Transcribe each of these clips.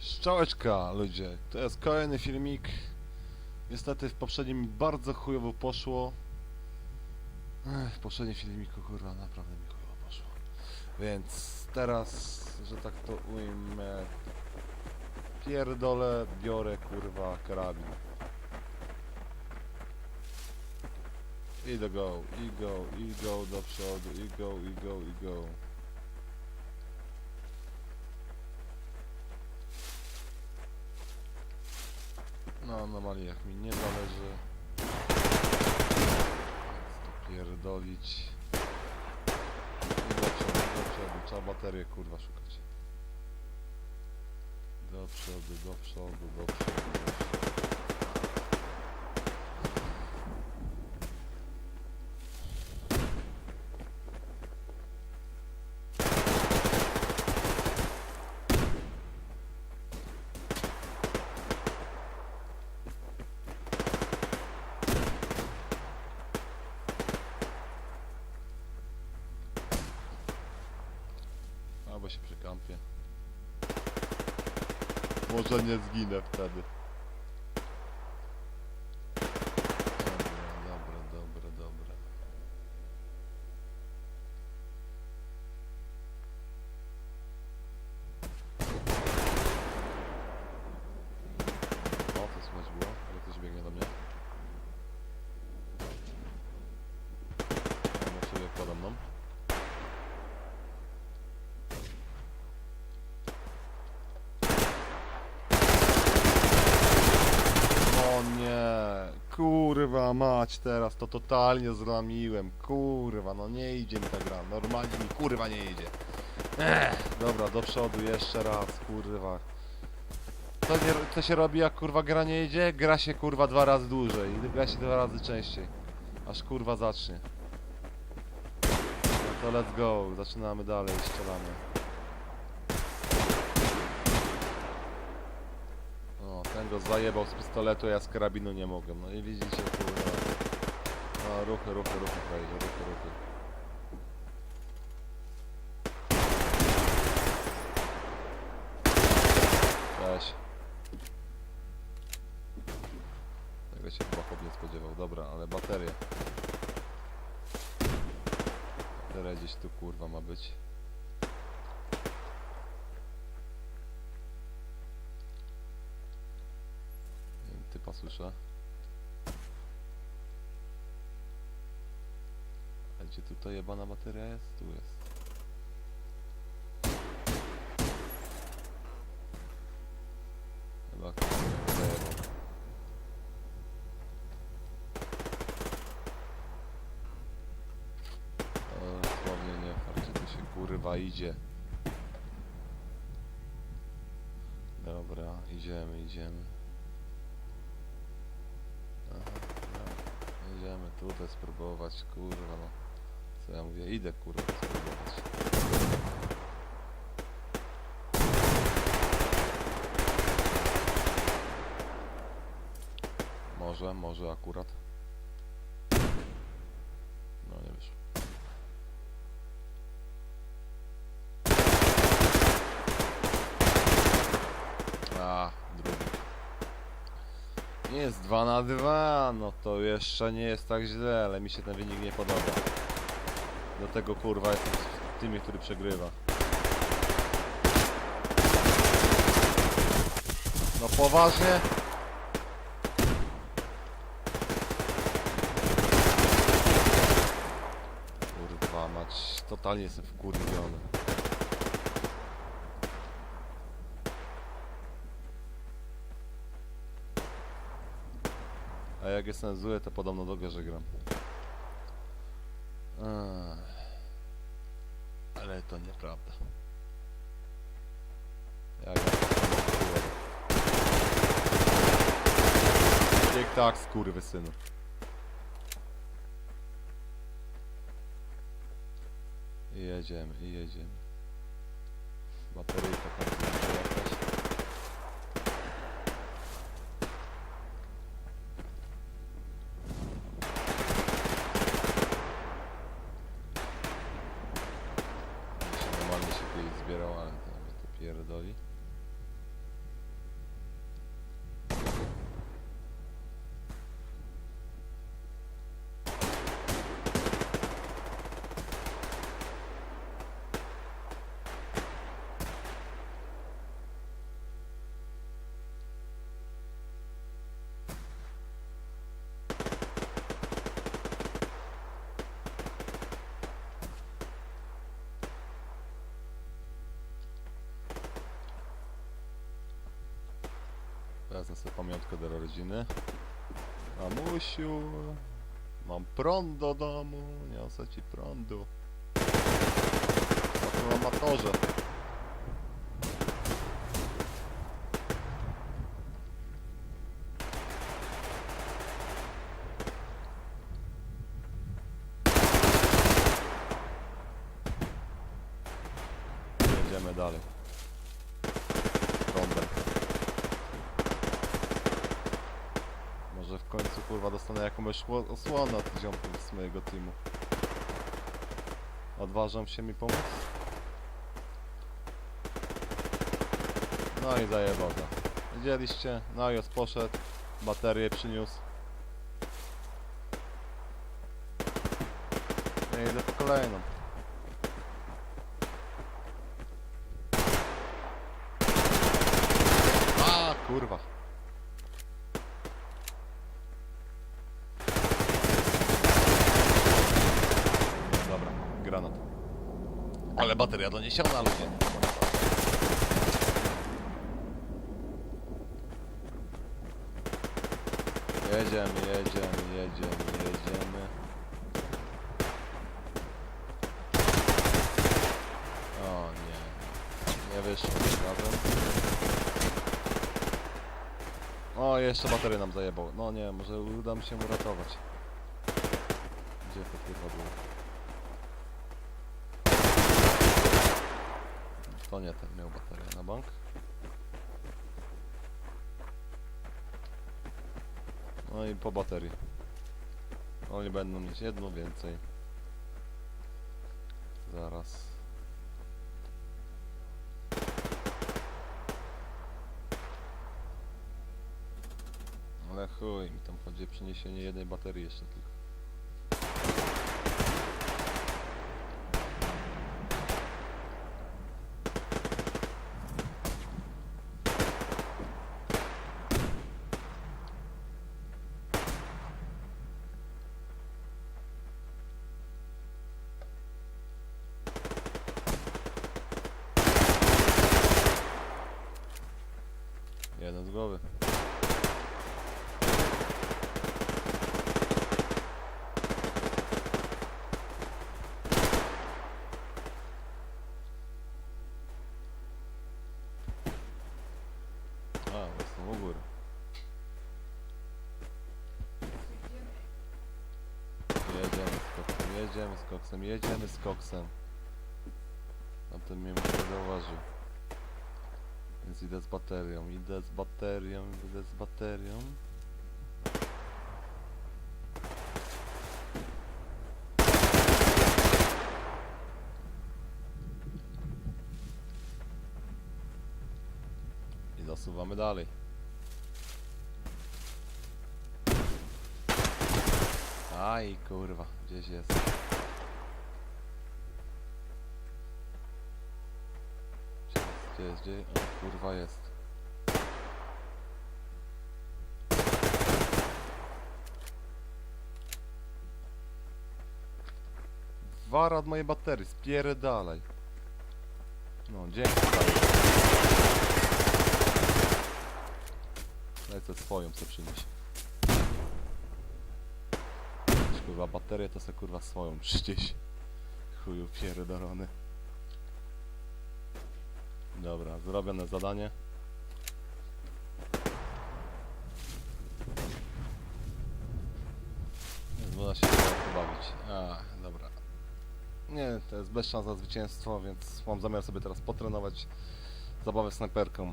Szczałeczka, ludzie. To jest kolejny filmik. Niestety w poprzednim mi bardzo chujowo poszło. Ech, w poprzednim filmiku, kurwa, naprawdę mi chujowo poszło. Więc teraz, że tak to ujmę, pierdolę, biorę, kurwa, karabin. I do go, i go, i go do przodu, i go, i go, i go. No, anomaliach mi nie zależy. Pierdolić. I do przodu, do przodu. Trzeba baterię kurwa szukać. Do przodu, do przodu, do przodu. Do przodu. Może nie zginę wtedy. Dobra, dobra, dobra, dobra. O, to słychać było, że ktoś biegnie do mnie. Ja sobie pode mną. O nie, kurwa mać teraz, to totalnie zlamiłem, kurwa, no nie idzie mi ta gra, normalnie mi kurwa nie idzie. Ech, dobra, do przodu jeszcze raz, kurwa. Co, nie, co się robi jak kurwa gra nie idzie? Gra się kurwa dwa razy dłużej, gra się dwa razy częściej. Aż kurwa zacznie. No to let's go, zaczynamy dalej, strzelamy. O, ten go zajebał z pistoletu, ja z karabinu nie mogę. No i widzicie, kurwa. No, ruchy, ruchy, ruchy, ruchy, ruchy. Cześć. Tego się chyba chłop nie spodziewał. Dobra, ale baterie. Bateria gdzieś tu, kurwa, ma być. Typa słyszę. Gdzie tutaj jebana bateria jest? Tu jest. Chyba zajebał. O, nie, farcie się kurwa idzie. Dobra, idziemy, idziemy. Aha, no, idziemy tutaj spróbować, kurwa no. Co ja mówię, idę kurwa spróbować. Może, może akurat. No nie wiesz. A, drugi. Nie jest 2 na 2, no to jeszcze nie jest tak źle, ale mi się ten wynik nie podoba. Do tego kurwa jestem w teamie, który przegrywa. No poważnie? Kurwa mać, totalnie jestem wkurwiony. Jak jestem zły, to podobno dobrze, że gram. Ale to nieprawda. Jak ja Jak tak, skurwysynu. I jedziemy, i jedziemy. Bateryjka tam będzie jakaś. Ja się normalnie się kiedyś zbierał, ale to mnie to pierdoli. Wezmę sobie pamiątkę do rodziny. Mamusiu, mam prąd do domu, niosę ci prądu. Na amatorze. Jedziemy dalej. Prądem. Może w końcu kurwa dostanę jakąś osłonę od ziomków z mojego teamu. Odważą się mi pomóc? No i go. Widzieliście? No i os poszedł. Baterię przyniósł. Ja idę po kolejną. A kurwa. Dobra, granat. Ale bateria doniesiona, ludzie. Jedziemy, jedziemy, jedziemy, jedziemy. O nie. Nie wyszło razem. O, jeszcze baterię nam zajebał. No nie, może uda mi się mu ratować. Gdzie to kurwa było? To nie ten miał baterię na bank. No i po baterii. Oni będą mieć jedną więcej. Zaraz. Ale chuj, mi tam chodzi o przeniesienie jednej baterii jeszcze tylko. Jeden z głowy. A, jestem u góry. Jedziemy z koksem, jedziemy z koksem, koksem. Tamten mnie nie zauważył. Więc idę z baterią, idę z baterią, idę z baterią. I zasuwamy dalej. Aj kurwa, gdzieś jest. Gdzie jest, gdzie kurwa jest. Wara od mojej baterii, spierdalaj. No, dzięki co swoją co przynieść. Kurwa, baterię to se kurwa swoją przynieś. Chuju pierdolony. Dobra, zrobione zadanie. Można się trochę bawić. A, dobra. Nie, to jest bez szans na zwycięstwo, więc mam zamiar sobie teraz potrenować zabawę snajperką.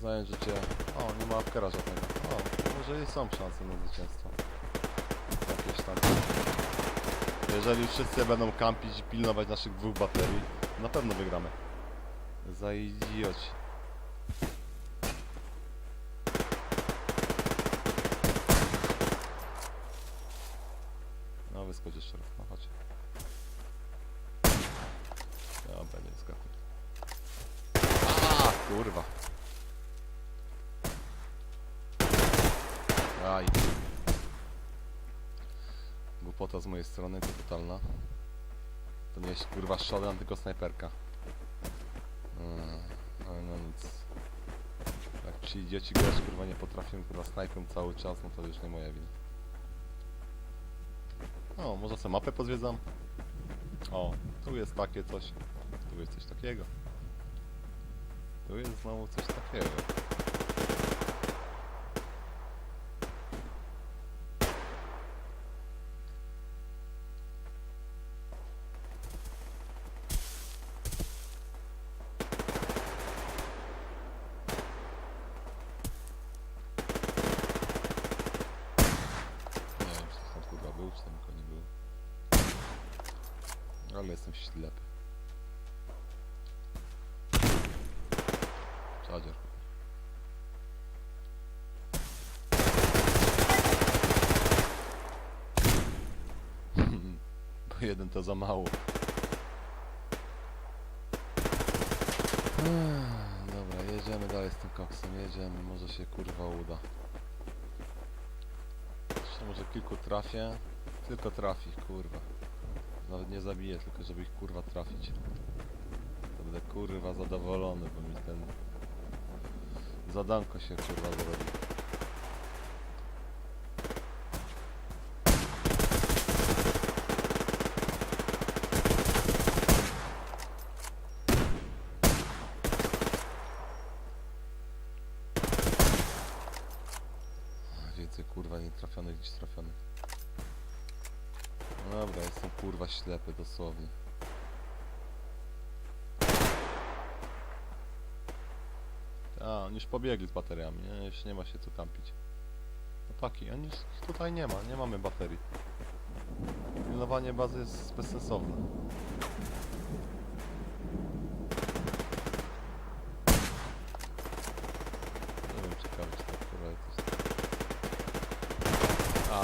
Zająć życie... O, nie ma apkera żadnego. O, może i są szanse na zwycięstwo. Jakieś tam. Jeżeli wszyscy będą kampić i pilnować naszych dwóch baterii, na pewno wygramy. Za idioci. No wyskocz jeszcze raz, no chodź. Dobra, nie skakuj. A kurwa. Aj. Z mojej strony, to totalna. To nie jest kurwa shotgun, tylko snajperka. Mm, No, no, ci idioci grać kurwa nie potrafią kurwa snajpą cały czas, no to już nie moja wina. O, może sobie mapę pozwiedzam? O, tu jest takie coś. Tu jest coś takiego. Tu jest znowu coś takiego. Nie wiem, czy tam kurwa był, czy tam go nie był. Ślepy. Czadzier. Bo jeden to za mało. Dobra, jedziemy dalej z tym koksem, jedziemy, może się kurwa uda. Jeszcze może kilku trafię. Tylko trafi, kurwa. Nawet nie zabiję, tylko żeby ich kurwa trafić. To będę kurwa zadowolony, bo mi ten zadanko się kurwa zrobi. Więcej kurwa nie trafionych niż trafionych. No Dobra, jestem kurwa ślepy dosłownie. A, oni już pobiegli z bateriami, nie? Już nie ma się co kampić. No paki, oni tutaj nie ma, nie mamy baterii. Pilnowanie bazy jest bezsensowne. Nie wiem, ciekawe czy to kurwa jest.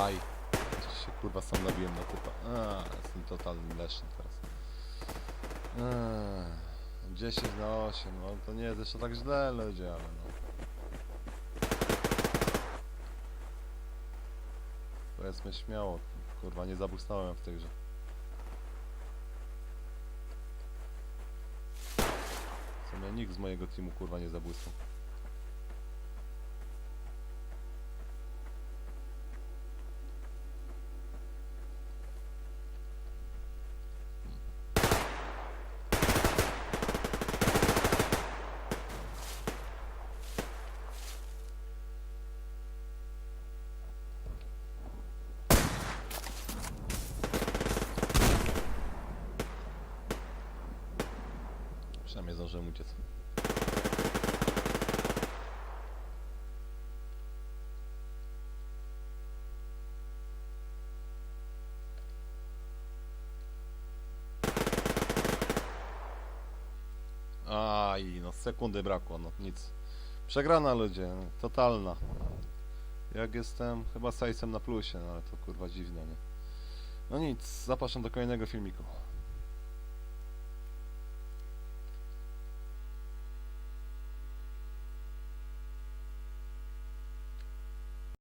Aj. Coś się kurwa sam nabiłem na typa. Totalnym leszem teraz. Eee, 10 na 8, no to nie jest jeszcze tak źle ludzie, ale no. Powiedzmy śmiało, kurwa nie zabłysnąłem w tej grze. W sumie nikt z mojego teamu kurwa nie zabłysnął. Przynajmniej zdążyłem uciec. Aj, no sekundy brakło, no nic. Przegrana ludzie, totalna. Jak jestem, chyba z na plusie, no ale to kurwa dziwne, nie? No nic, zapraszam do kolejnego filmiku.